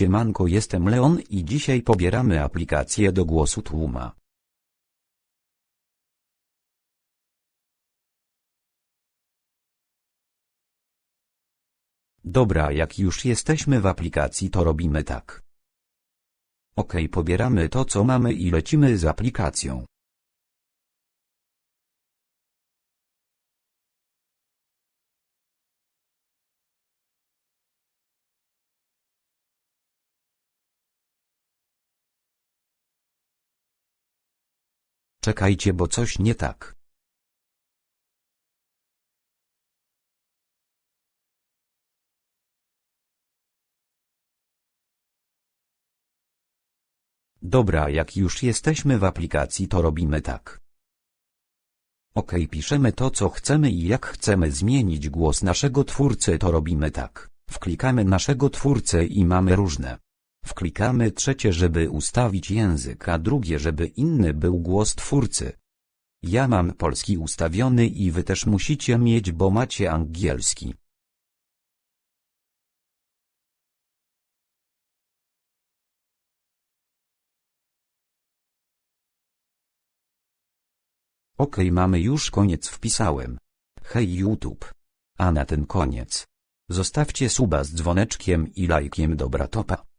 Siemanko jestem Leon i dzisiaj pobieramy aplikację do głosu tłuma. Dobra jak już jesteśmy w aplikacji to robimy tak. Ok pobieramy to co mamy i lecimy z aplikacją. Czekajcie bo coś nie tak. Dobra jak już jesteśmy w aplikacji to robimy tak. Ok piszemy to co chcemy i jak chcemy zmienić głos naszego twórcy to robimy tak. Wklikamy naszego twórcę i mamy różne. Wklikamy trzecie żeby ustawić język a drugie żeby inny był głos twórcy. Ja mam polski ustawiony i wy też musicie mieć bo macie angielski. Ok mamy już koniec wpisałem. Hej YouTube. A na ten koniec. Zostawcie suba z dzwoneczkiem i lajkiem dobra topa.